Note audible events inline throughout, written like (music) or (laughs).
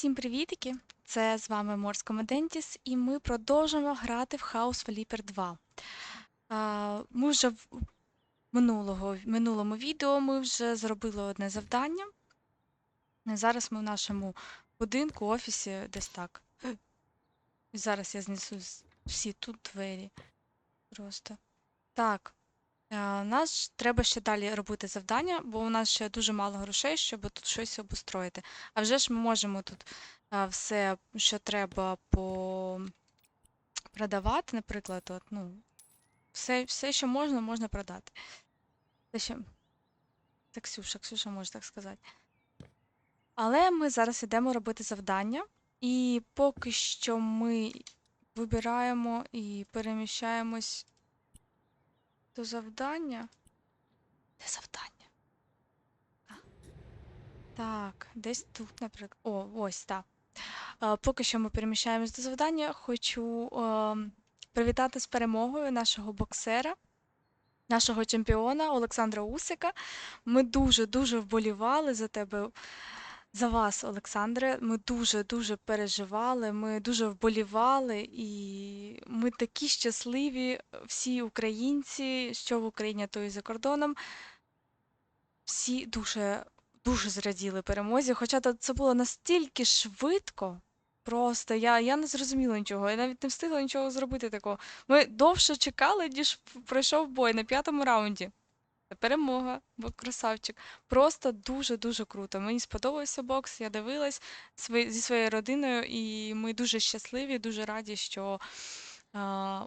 Всім привітики! Це з вами Морська Медентіс, і ми продовжуємо грати в House Flipper 2. Ми вже в минулого, минулому відео ми вже зробили одне завдання. Зараз ми в нашому будинку, офісі, десь так. Зараз я знесу всі тут двері. Просто. Так. Е, Нас треба ще далі робити завдання, бо у нас ще дуже мало грошей, щоб тут щось обустроїти. А вже ж ми можемо тут а, все, що треба по продавати, наприклад, от, ну, все, все, що можна, можна продати. Це ще... Це Ксюша, Ксюша може так сказати. Але ми зараз йдемо робити завдання, і поки що ми вибираємо і переміщаємось до завдання. Де завдання? А. Так, десь тут, наприклад. О, ось так. Е, Поки що ми переміщаємось до завдання. Хочу ем, привітати з перемогою нашого боксера, нашого чемпіона Олександра Усика. Ми дуже-дуже вболівали за тебе, за вас, Олександре. Ми дуже-дуже переживали, ми дуже вболівали, і ми такі щасливі, всі українці, що в Україні, то і за кордоном. Всі дуже, дуже зраділи перемозі. Хоча це було настільки швидко. Просто я, я не зрозуміла нічого. Я навіть не встигла нічого зробити такого. Ми довше чекали, ніж пройшов бой на п'ятому раунді. Перемога, бо красавчик. Просто дуже-дуже круто. Мені сподобався бокс, я дивилась зі своєю родиною, і ми дуже щасливі, дуже раді, що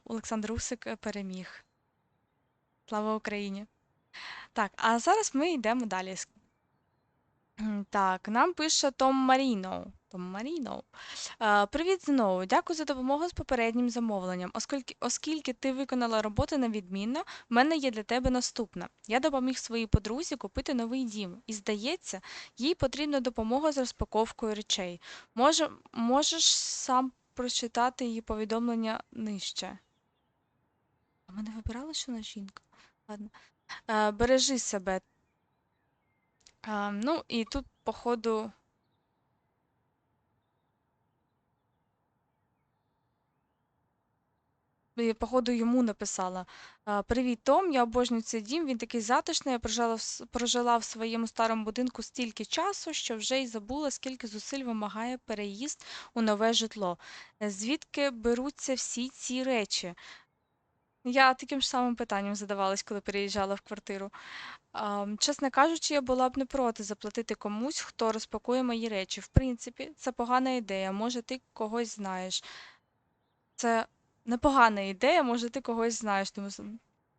Олександр Усик е, переміг. Слава Україні! Так, а зараз ми йдемо далі. Так, нам пише Том Маріно. Том Маріно. Е, Привіт знову. Дякую за допомогу з попереднім замовленням. Оскільки, оскільки ти виконала роботу на відмінно, в мене є для тебе наступне. Я допоміг своїй подрузі купити новий дім, і здається, їй потрібна допомога з розпаковкою речей. Може, можеш сам прочитати її повідомлення нижче. А ми не вибирали, що вона жінка? Ладно. Е, бережи себе. Е, ну, і тут, походу. І, походу, йому написала. Привіт, Том, я обожнюю цей дім. Він такий затишний. Я прожила прожила в своєму старому будинку стільки часу, що вже й забула, скільки зусиль вимагає переїзд у нове житло. Е, Звідки беруться всі ці речі? Я таким ж самим питанням задавалась, коли переїжджала в квартиру. А, чесно кажучи, я була б не проти заплатити комусь, хто розпакує мої речі. В принципі, це погана ідея. Може, ти когось знаєш. Це непогана ідея, може, ти когось знаєш. Тому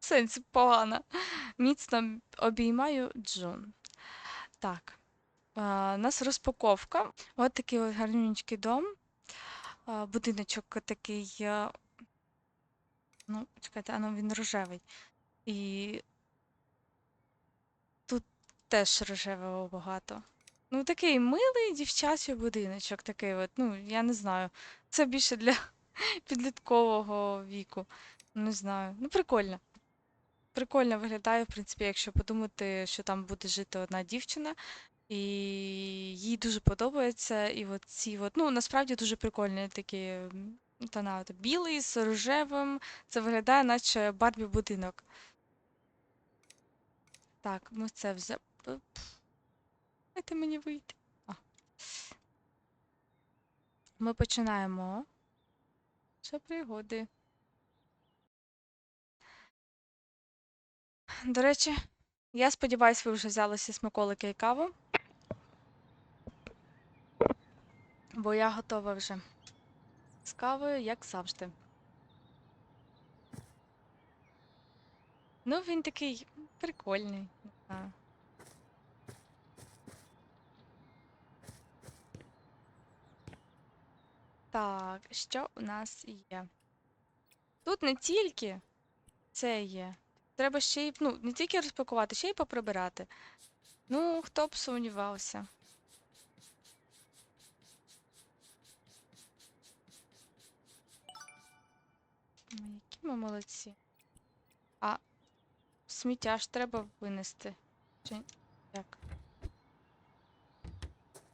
сенсі погана. Міцно обіймаю Джун. Так. А, у нас розпаковка. От такий от гарнючий дом. А, будиночок такий. Ну, чекайте, а ну він рожевий. І тут теж рожевого багато. Ну, такий милий дівчачий будиночок, такий от, ну, я не знаю. Це більше для (laughs) підліткового віку. Не знаю. Ну, прикольно. Прикольно виглядає, в принципі, якщо подумати, що там буде жити одна дівчина, і їй дуже подобається. І от ці от, ну, насправді дуже прикольні такі тона. От Білий з рожевим. Це виглядає, наче Барбі будинок. Так, ми це вже. Дайте мені вийти. А. Ми починаємо. Ще пригоди. До речі, я сподіваюся, ви вже взяли всі смаколики і каву. Бо я готова вже з кавою, як завжди. Ну, він такий прикольний. не. Так, що у нас є? Тут не тільки це є. Треба ще й, ну, не тільки розпакувати, ще й поприбирати. Ну, хто б сумнівався. Ми молодці. А сміття ж треба винести. Чи як?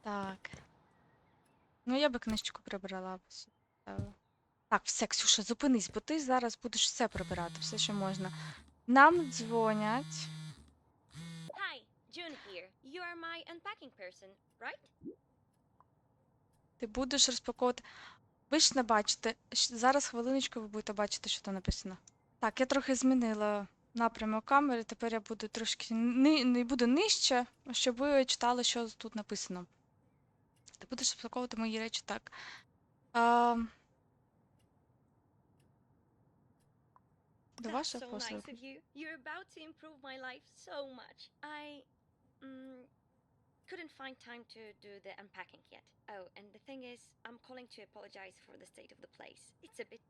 Так. Ну, я би книжечку прибрала. Так, все, Ксюша, зупинись, бо ти зараз будеш все прибирати, все, що можна. Нам дзвонять. Hi, June here. You are my unpacking person, right? Ти будеш розпаковувати. Ви ж не бачите. Зараз хвилиночку ви будете бачити, що там написано. Так, я трохи змінила напрямок камери. Тепер я буду трошки ни... не буду нижче, щоб ви читали, що тут написано. Ти будеш розпаковувати мої речі так. А... До That's ваших послуг. nice of you. You're about to improve my life so much. I mm, couldn't find time to do the unpacking yet. Oh, and the thing is, I'm calling to apologize for the state of the place. It's a bit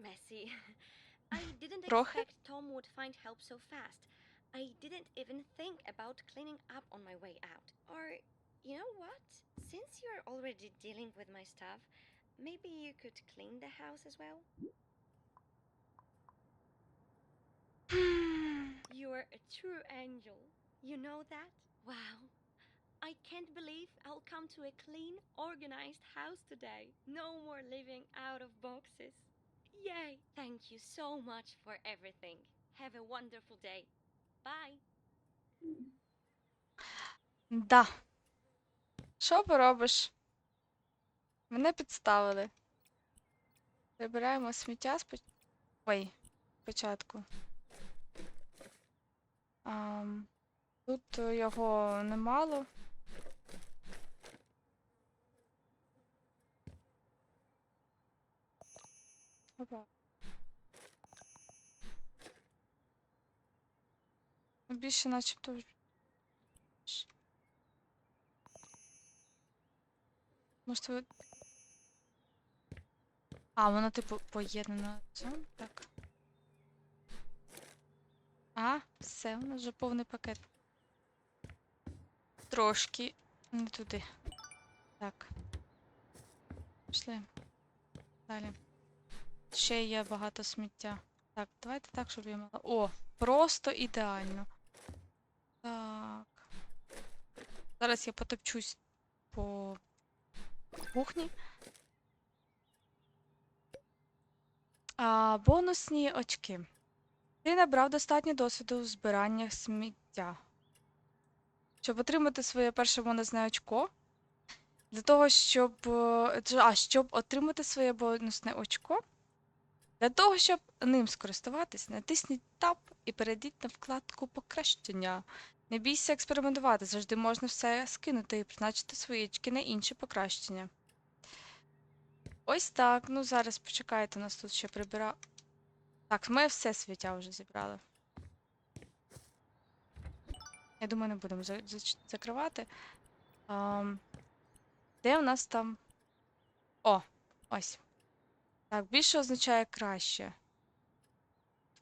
messy. (laughs) I didn't expect Tom would find help so fast. I didn't even think about cleaning up on my way out. Or, you know what? Since you're already dealing with my stuff, maybe you could clean the house as well? (sighs) you're a true angel. You know that? Wow, I can't believe I'll come to a clean, organized house today. No more living out of boxes. Yay! Thank you so much for everything. Have a wonderful day. Bye. Да. Що поробиш? Мене підставили. Прибираємо сміття споч... Ой, спочатку. Тут е, його немало. Опа. Ну, Більше начебто. Може, ви... А, воно типу поєднано. Це так. А, все, у нас вже повний пакет. Трошки не туди. Так. Пішли. Далі. Ще є багато сміття. Так, давайте так, щоб я мала. О, просто ідеально. Так. Зараз я потопчусь по кухні. А, бонусні очки. Ти набрав достатньо досвіду в збираннях сміття. Щоб отримати своє перше бонусне очко. Для того, щоб. е, А, щоб отримати своє бонусне очко. Для того, щоб ним скористуватись, натисніть Tab і перейдіть на вкладку Покращення. Не бійся експериментувати, завжди можна все скинути і призначити свої очки на інші покращення. Ось так. Ну зараз почекайте, нас тут ще прибира. Так, ми все свіття вже зібрали. Я думаю, не будемо за- зач- закривати. Ам, де у нас там. О, ось. Так, більше означає краще.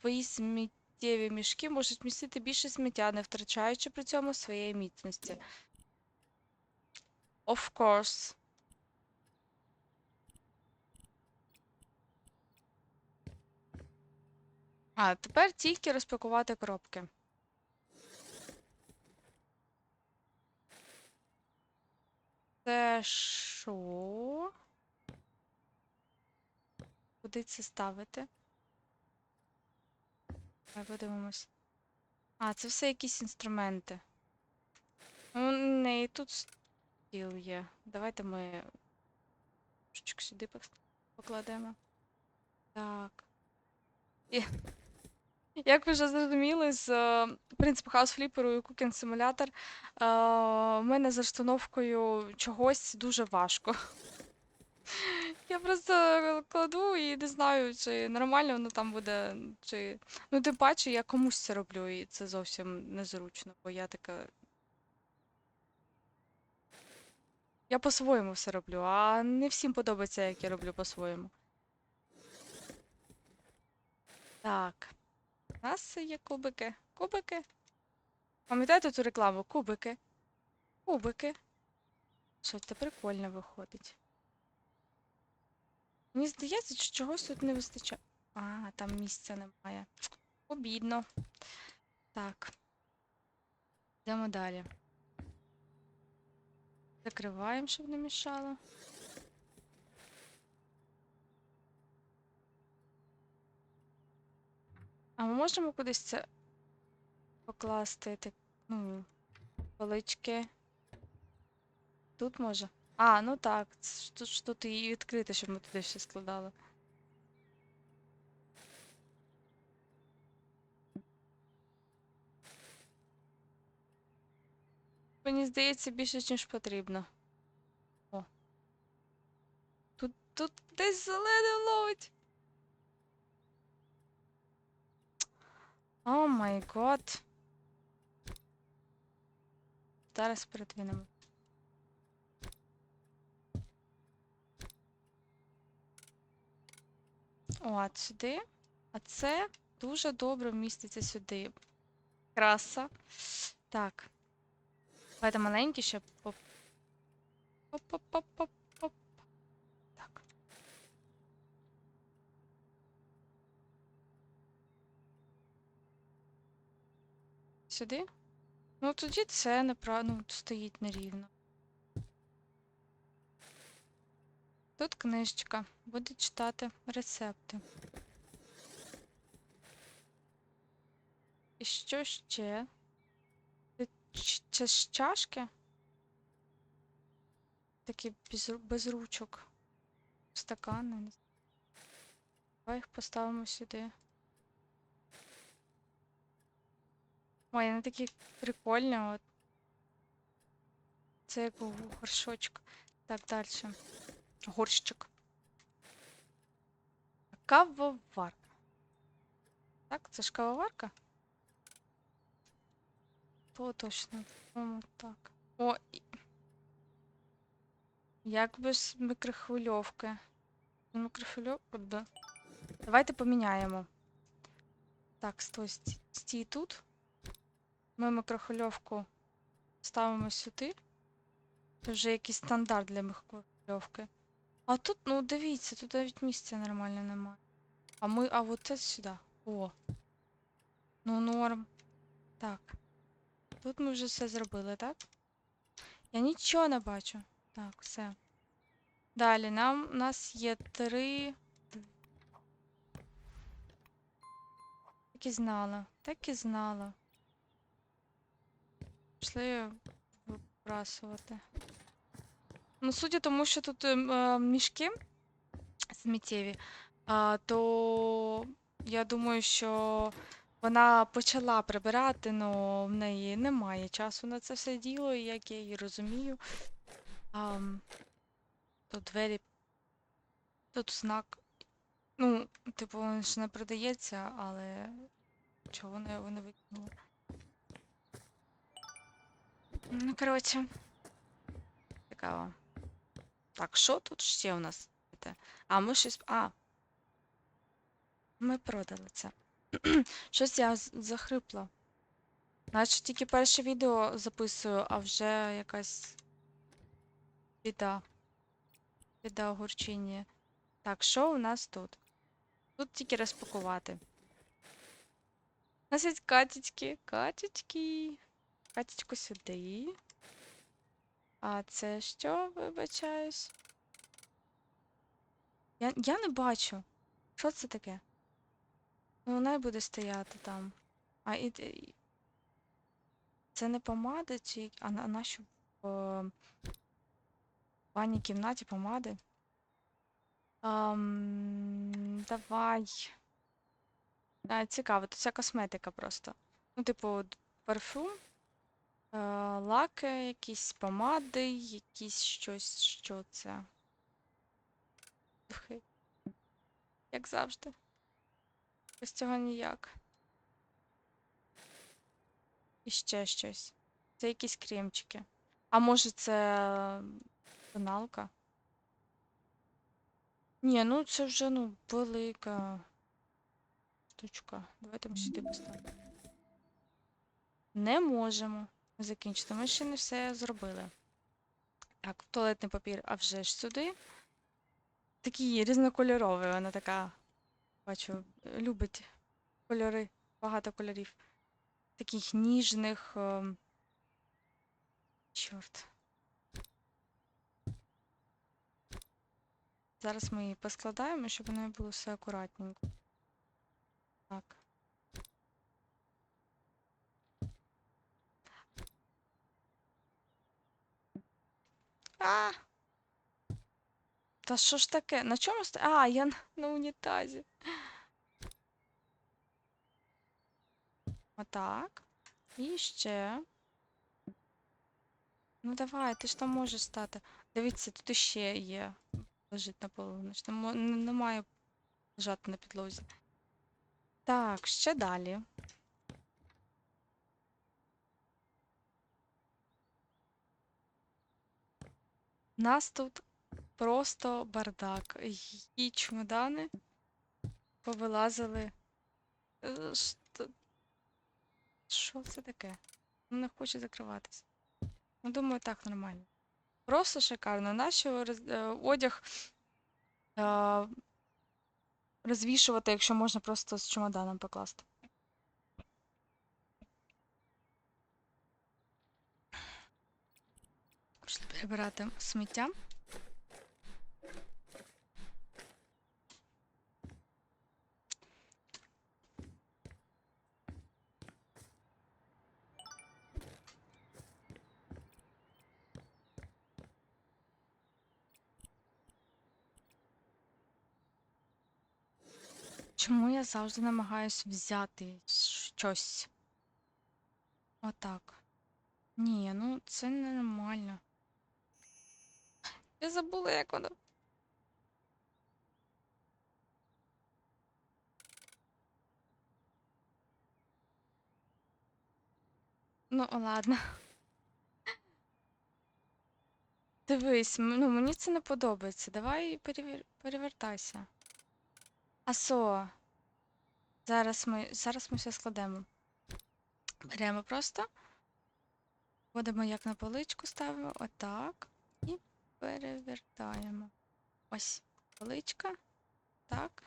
Твої сміттєві мішки можуть містити більше сміття, не втрачаючи при цьому своєї міцності. Of course. А, тепер тільки розпакувати коробки. Це що? Куди це ставити? Давай подивимось. А, це все якісь інструменти. Ну, не, і тут стіл є. Давайте ми сюди покладемо. Так. І... (laughs) Як ви вже зрозуміли, з е, принципу Flipper і Cooking Simulator е, мене з розстановкою чогось дуже важко. (laughs) Я просто кладу і не знаю, чи нормально воно там буде, чи. Ну, тим паче, я комусь це роблю, і це зовсім незручно, бо я така. Я по-своєму все роблю, а не всім подобається, як я роблю по-своєму. Так. У нас є кубики. Кубики. Пам'ятаєте ту рекламу? Кубики. Кубики. Що це прикольно виходить. Мені здається, що чогось тут не вистачає. А, там місця немає. Обідно. Так. Йдемо далі. Закриваємо, щоб не мішало. А ми можемо кудись це покласти, так, ну, полички. Тут може. А, ну так. Тут, тут і відкрити, щоб ми туди все складали. Мені здається, більше, ніж потрібно. О. Тут, тут десь зелене ловить. О май гот. Зараз передвинемо. О, а сюди. А це дуже добре вміститься сюди. Краса. Так. Давайте маленькі ще поп. Поп-поп-поп-поп-поп. Так. Сюди? Ну тоді це неправильно ну, стоїть нерівно. Тут книжечка. Буде читати рецепти. І що ще? Це, ж чашки? Такі без, без ручок. Стакани. Давай їх поставимо сюди. Ой, вони такі прикольні, от. Це як горшочок. Так, далі. Горщик. Кавоварка. Так, це ж кавоварка? То точно. по-моєму, так. О, як без мікрохвильовки? Мікрохвильовка, да. Давайте поміняємо. Так, стой, стій, тут. Ми мікрохвильовку ставимо сюди. Це вже якийсь стандарт для мікрохвильовки. А тут, ну дивіться, тут навіть місця нормально немає. А ми, а от це сюди. О. Ну, норм. Так. Тут ми вже все зробили, так? Я нічого не бачу. Так, все. Далі нам у нас є три. Так і знала. Так і знала. Пішли вибрасувати. Ну, судя тому, що тут ем, е, мішки сміттєві, а, то я думаю, що вона почала прибирати, але в неї немає часу на це все діло, і як я її розумію. Ам, тут двері, тут знак. Ну, типу, він ж не продається, але чого вони не викинули? Ну, коротше, цікаво. Так, що тут ще у нас? А, ми щось. А. Ми продали це. (clears throat) Щось я захрипла. Наче тільки перше відео записую, а вже якась біда. Біда огурчення. Так, що у нас тут? Тут тільки розпакувати. У нас є катечки. Катечки. Катечку сюди. А це що, вибачаюсь? Я, я не бачу. Що це таке? Ну, вона й буде стояти там. А і, це не помада чи. А на, на що в е, ванній кімнаті помади? Ам, давай. А, цікаво, тут вся косметика просто. Ну, типу, парфюм, е, лаки, якісь помади, якісь щось, що це. Як завжди. Без цього ніяк. І ще щось. Це якісь кремчики. А може це тоналка? Ні, ну це вже ну велика штучка. Давайте ми сюди поставимо. Не можемо закінчити. Ми ще не все зробили. Так, туалетний папір, а вже ж сюди. Такий різнокольоровий, вона така. Бачу, любить кольори, багато кольорів. Таких ніжних. ем, Чорт. Зараз ми її поскладаємо, щоб воно було все акуратненько. Так. А! Та що ж таке? На чому ст... А, я на, унітазі. Отак. І ще. Ну давай, ти ж там можеш стати. Дивіться, тут іще є. Лежить на полу. Значить, не, лежати на підлозі. Так, ще далі. Нас тут просто бардак. І чемодани повилазили. Е, Що, це таке? Ну, Не хоче закриватися. Ну, думаю, так нормально. Просто шикарно. Нащо е, одяг е, розвішувати, якщо можна просто з чемоданом покласти. Пішли перебирати сміття. Чому я завжди намагаюсь взяти щось? Отак. Ні, ну це ненормально. Я забула, як воно. Ну, ладно. Дивись, ну мені це не подобається. Давай перевір... перевертайся. Асо. Зараз ми, зараз ми все складемо. Беремо просто. Вводимо як на поличку, ставимо отак. Перевертаємо. Ось поличка. Так.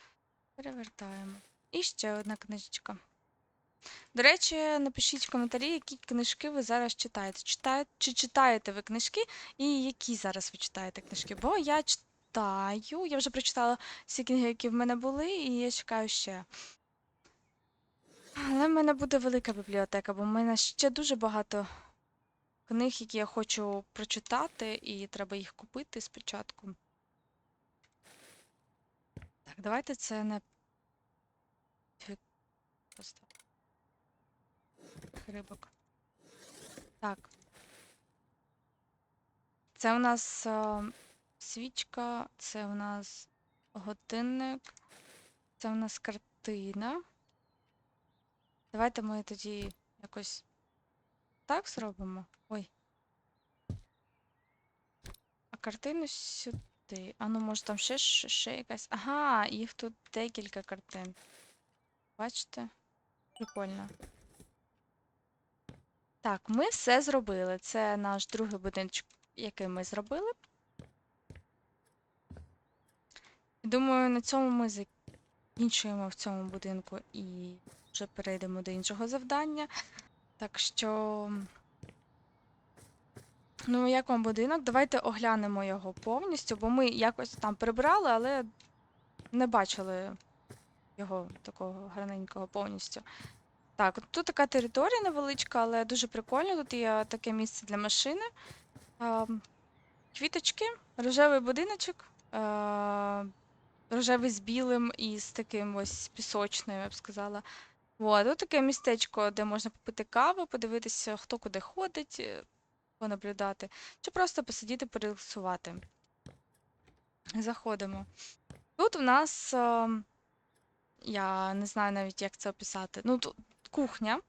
Перевертаємо. І ще одна книжечка. До речі, напишіть в коментарі, які книжки ви зараз читаєте. Читаєте чи читаєте ви книжки, і які зараз ви читаєте книжки? Бо я читаю, я вже прочитала всі книги, які в мене були, і я чекаю ще. Але в мене буде велика бібліотека, бо в мене ще дуже багато книг, які я хочу прочитати, і треба їх купити спочатку. Так, давайте це не просто рибок. Так. Це у нас е, свічка, це у нас годинник, це у нас картина. Давайте ми тоді якось так зробимо. Ой. А картину сюди. А ну, може там ще, ще, якась. Ага, їх тут декілька картин. Бачите? Прикольно. Так, ми все зробили. Це наш другий будиночок, який ми зробили. Думаю, на цьому ми закінчуємо в цьому будинку і вже перейдемо до іншого завдання. Так що. Ну, як вам будинок? Давайте оглянемо його повністю, бо ми якось там прибрали, але не бачили його такого гарненького повністю. Так, тут така територія невеличка, але дуже прикольно. Тут є таке місце для машини. Квіточки, рожевий будиночок, рожевий з білим і з таким ось пісочним, я б сказала. От, тут таке містечко, де можна попити каву, подивитися, хто куди ходить, е, понаблюдати, чи просто посидіти, порелаксувати. Заходимо. Тут у нас, е, я не знаю навіть, як це описати. Ну, тут кухня.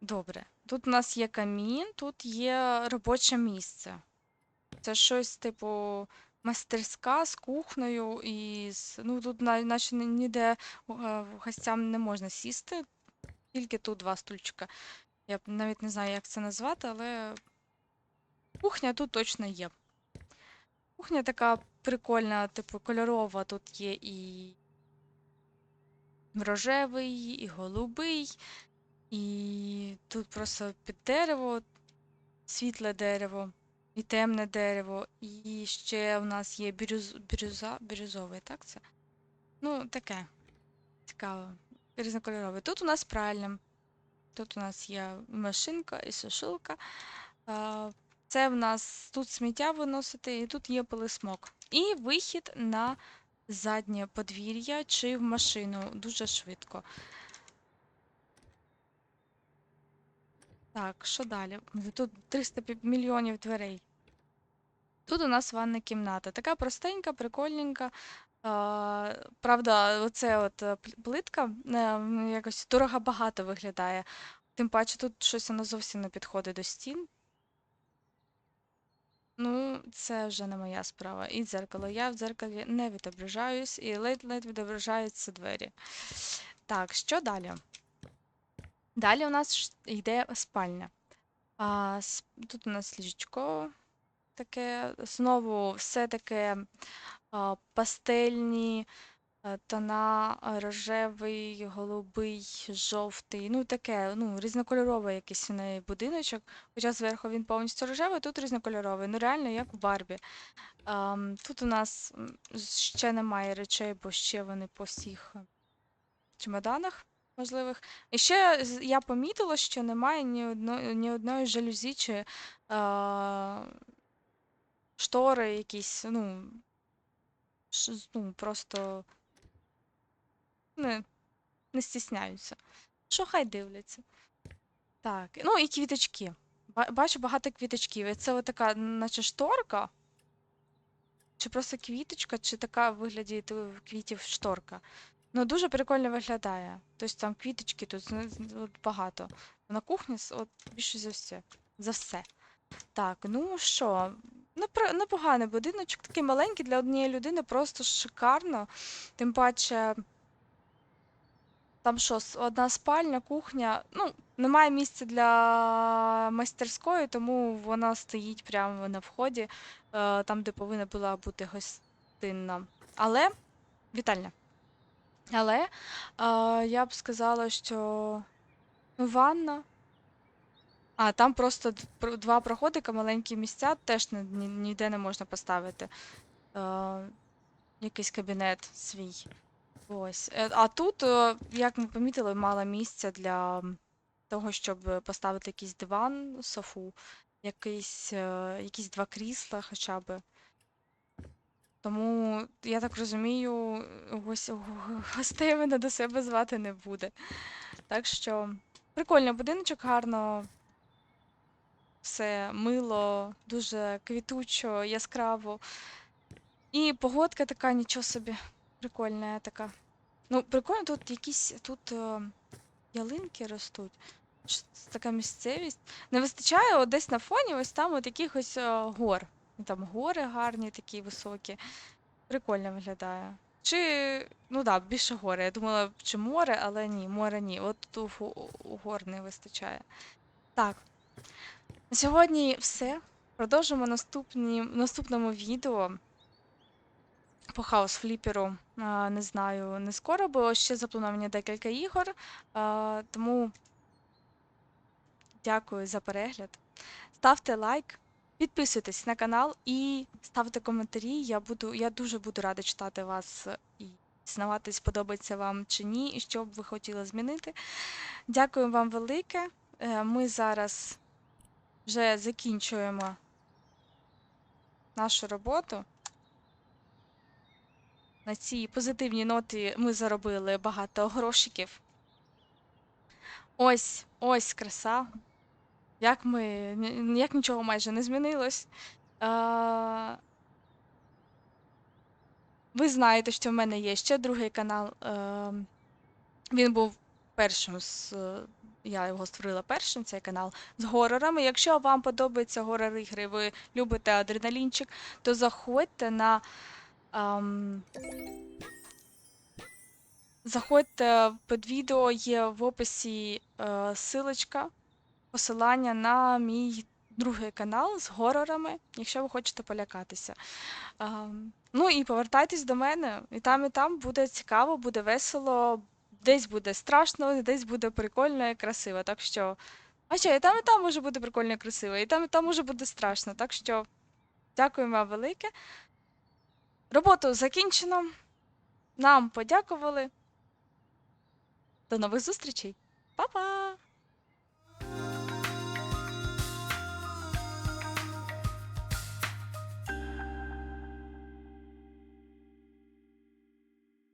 Добре. Тут у нас є камін, тут є робоче місце. Це щось типу мастерська з кухнею і з. Ну, тут на- наче ні- ніде е, гостям не можна сісти, тільки тут два стульчика. Я навіть не знаю, як це назвати, але кухня тут точно є. Кухня така прикольна, типу кольорова. Тут є і рожевий, і голубий, і тут просто під дерево, світле дерево, і темне дерево, і ще в нас є бірюз... бірюза... бірюзовий, так це? Ну, таке. Цікаво. Різнокольорове. Тут у нас пральня. Тут у нас є машинка і сушилка. Це в нас тут сміття виносити, і тут є пилисмок. І вихід на заднє подвір'я чи в машину дуже швидко. Так, що далі? Тут 300 мільйонів дверей. Тут у нас ванна кімната. Така простенька, прикольненька. Правда, оце от е, плитка е, якось дорого багато виглядає. Тим паче тут щось воно зовсім не підходить до стін. Ну, це вже не моя справа. І дзеркало. Я в дзеркалі не відображаюсь, і ледь-ледь відображаються двері. Так, що далі? Далі у нас йде спальня. А, тут у нас ліжечко таке, знову все таке пастельні е, тона, рожевий, голубий, жовтий. Ну, таке, ну, різнокольоровий якийсь у неї будиночок. Хоча зверху він повністю рожевий, тут різнокольоровий. Ну, реально, як в Барбі. Тут у нас ще немає речей, бо ще вони по всіх е, чемоданах можливих. І ще я помітила, що немає ні одної, ні одної жалюзі чи а, штори якісь, ну, ш- ну, просто не, не стісняються. Що хай дивляться. Так, ну і квіточки. Бачу багато квіточків. Це така, наче шторка. Чи просто квіточка, чи така в вигляді квітів шторка. Ну, дуже прикольно виглядає. Тобто там квіточки тут багато. На кухні от більше за все. За все. Так, ну що, непоганий будиночок, такий маленький для однієї людини, просто шикарно. Тим паче, там що, одна спальня, кухня. Ну, немає місця для майстерської, тому вона стоїть прямо на вході, е, там, де повинна була бути гостинна. Але вітальня. Але е, я б сказала, що ну, ванна. А, там просто два проходика, маленькі місця, теж ні- ні- ніде не можна поставити. Е, якийсь кабінет свій. Ось. Е, А тут, е, як ми помітили, мало місця для того, щоб поставити якийсь диван, софу, якийсь, е, якісь два крісла хоча б. Тому, я так розумію, ось гостей мене до себе звати не буде. Так що прикольний будиночок, гарно, все мило, дуже квітучо, яскраво. І погодка така, нічого собі, прикольна така. Ну, прикольно, тут якісь тут е, ялинки ростуть. Ш- Така місцевість. Не вистачає от десь на фоні, ось там от якихось е, гор. Ну, Там гори гарні, такі високі. Прикольно виглядає. Чи, ну так, да, більше гори. Я думала, чи море, але ні, море ні. От тут гор не вистачає. Так, на сьогодні все. Продовжимо наступні, в наступному відео по хаус фліперу. Не знаю, не скоро, бо ще заплановані декілька ігор. Тому дякую за перегляд. Ставте лайк, підписуйтесь на канал і ставте коментарі. Я буду, я дуже буду рада читати вас і дізнаватись, подобається вам чи ні, і що б ви хотіли змінити. Дякую вам велике. Е, Ми зараз вже закінчуємо нашу роботу. На цій позитивній ноті ми заробили багато грошиків. Ось, ось краса. Як ми, як нічого майже не змінилось. А, ви знаєте, що в мене є ще другий канал. Е, він був першим з. Е, Я його створила першим, цей канал з горорами. Якщо вам подобаються горор ігри, ви любите адреналінчик, то заходьте на. ам, Заходьте під відео, є в описі е, силочка, посилання на мій другий канал з горорами, якщо ви хочете полякатися. Ем, ну і повертайтесь до мене. І там, і там буде цікаво, буде весело, десь буде страшно, десь буде прикольно і красиво. Так що. А що, і там, і там може бути прикольно і красиво, і там, і там може бути страшно. Так що дякую вам велике. Роботу закінчено. Нам подякували. До нових зустрічей. Па-па!